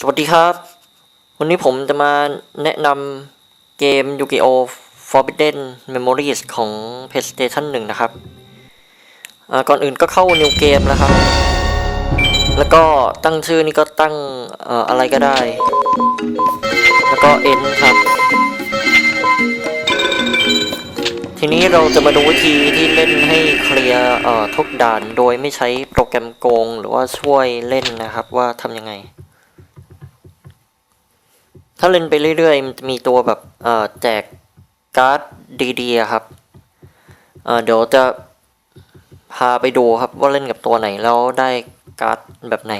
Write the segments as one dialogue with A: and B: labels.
A: สวัสดีครับ วันนี้ผมจะมาแนะนำเกม Yu-Gi-Oh! Forbidden Memories ของ PlayStation 1 นะครับ ก่อนอื่นก็เข้า New Game แล้วครับ แล้วก็ตั้งชื่อนี่ก็ตั้งออะไรก็ได้ แล้วก็ End ครับ ทีนี้เราจะมาดูวิธีที่เล่นให้เคลียร์ทุกด่านโดยไม่ใช้โปรแกรมโกง หรือว่าช่วยเล่นนะครับว่าทำยังไง ถ้าเล่นไปเรื่อยๆ มันจะมีตัวแบบแจกการ์ดดีๆครับเเดี๋ยวจะพาไปดูครับว่าเล่นกับตัวไหนแล้วได้การ์ดแบบไหน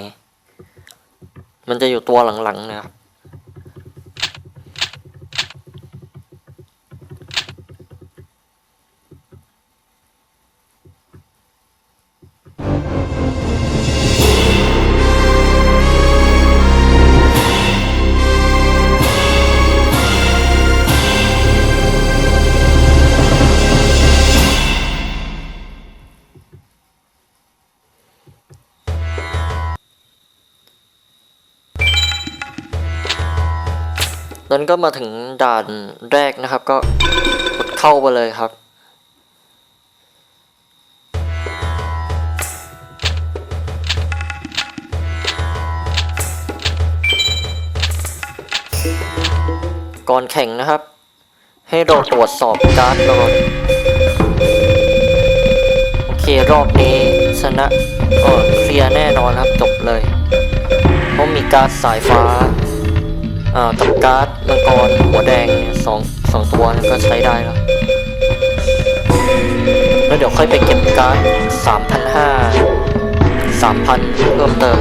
A: มันจะอยู่ตัวหลังๆนะครับ นนก็มาถึงด่านแรกนะครับ ก็กดเข้าไปเลยครับ ก่อนแข่งนะครับ ให้เราตรวจสอบการ์ดก่อนโอเครอบนี้ชนะเอเคลียร์แน่นอนครับจบเลย เพราะมีการ์ดสายฟ้า กับการ์ดมังกรหัวแดงเนี่ยสองสองตัวนี่ยก็ใช้ได้แล้ว แล้วเดี๋ยวค่อยไปเก็บการ์ดสามพันห้าสามพันเพิ่มเติม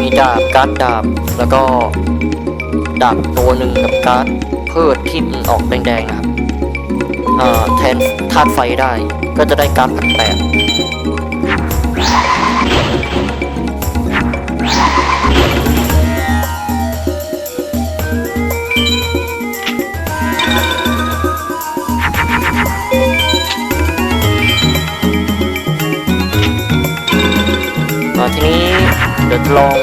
A: มีดาบการ์ดดาบ แล้วก็ดาบตัวหนึ่งกับการ์ด พืชที่มันออกแดงๆนะครับอ่าแทนธาตุไฟได้ ก็จะได้การ์ดแปลกๆอ่าทีนี้เดี๋ยวลอง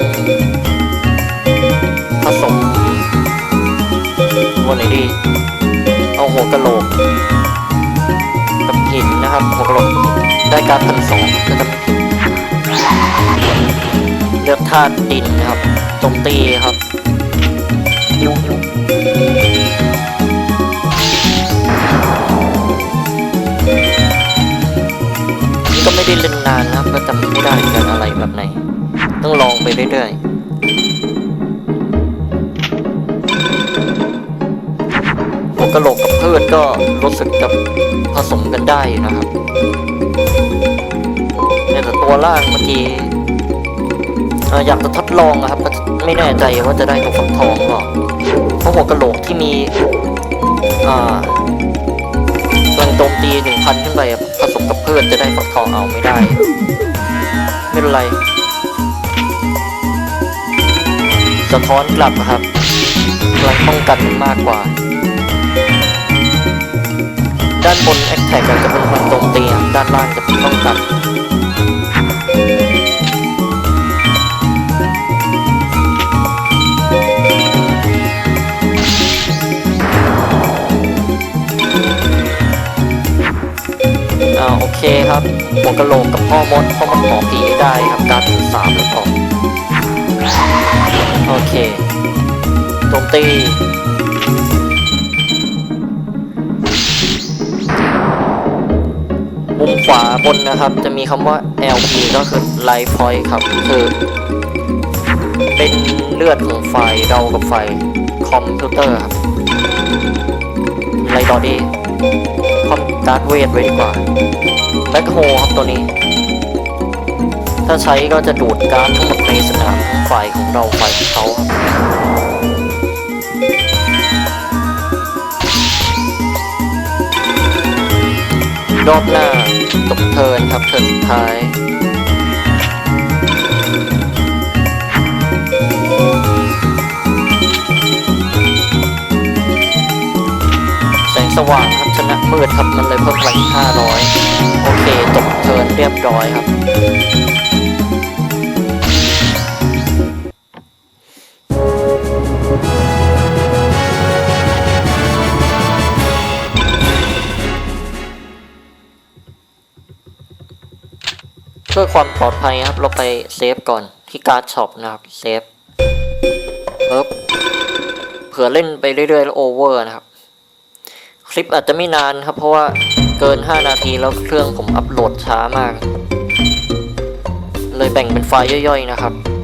A: วันไหนดี เอาหัวกะโหลกกับหินนะครับ หัวกะโหลกได้การพันสองก็จะไม่ผิดเลือกธาตุดินนะครับโจมตีครับนี่ก็ไม่ได้เล่นนานนะครับก็จำไม่ได้เหมือนกันอะไรแบบไหน ต้องลองไปเรื่อยๆ หัวกะโหลกกับพืชก็รู้สึกจะผสมกันได้นะครับเนี่ยแต่ตัวล่างเมื่อกี้อยากจะทดลองนะครับ ไม่แน่ใจว่าจะได้ตัวฝักทองหรือเปล่าเพราะหัวกระโหลกที่มีอ่าพลังโจมตีหนึ่งพันขึ้นไปผสมกับพืชจะได้ฝักทองเอาไม่ได้ ไม่เป็นไรสะท้อนกลับนะครับพลังป้องกันมันมากกว่า ด้านบนแอคแท็กจะเป็นพลังโจมตีครับด้านล่างจะเป็นป้องกันอ่าโอเคครับหัวกะโหลกกับพ่อมดพ่อมดหมอผีได้ครับการถึงสามแล้วพอโอเคโจมตี มุมขวาบนนะครับ จะมีคำว่า LP ก็คือ Life Point ครับ คือ เป็นเลือดของไฟเรากับไฟคอมพิวเตอร์ครับไรต่อดีคอมการ์ดเวทไว้ดีกว่าแบ็คโฮครับตัวนี้ ถ้าใช้ก็จะดูดการทั้งหมดในสนามของฝ่ายของเราฝ่ายของเขาครับ รอบหน้าตกเทินครับเทินสุดท้ายสว่างครับชนะมืดครับมันเลยเพิ่มพลังอีก500 โอเคจบเทิร์นเรียบร้อยครับ พื่อความปลอดภัยครับ เราไปเซฟก่อนที่การ์ดช็อปนะครับ เซฟเอ๊บเผื่อเล่นไปเรื่อยๆแล้วโอเวอร์นะครับ คลิปอาจจะไม่นานครับ เพราะว่าเกิน 5 นาทีแล้วเครื่องผมอัปโหลดช้ามาก เลยแบ่งเป็นไฟล์ย่อยๆนะครับ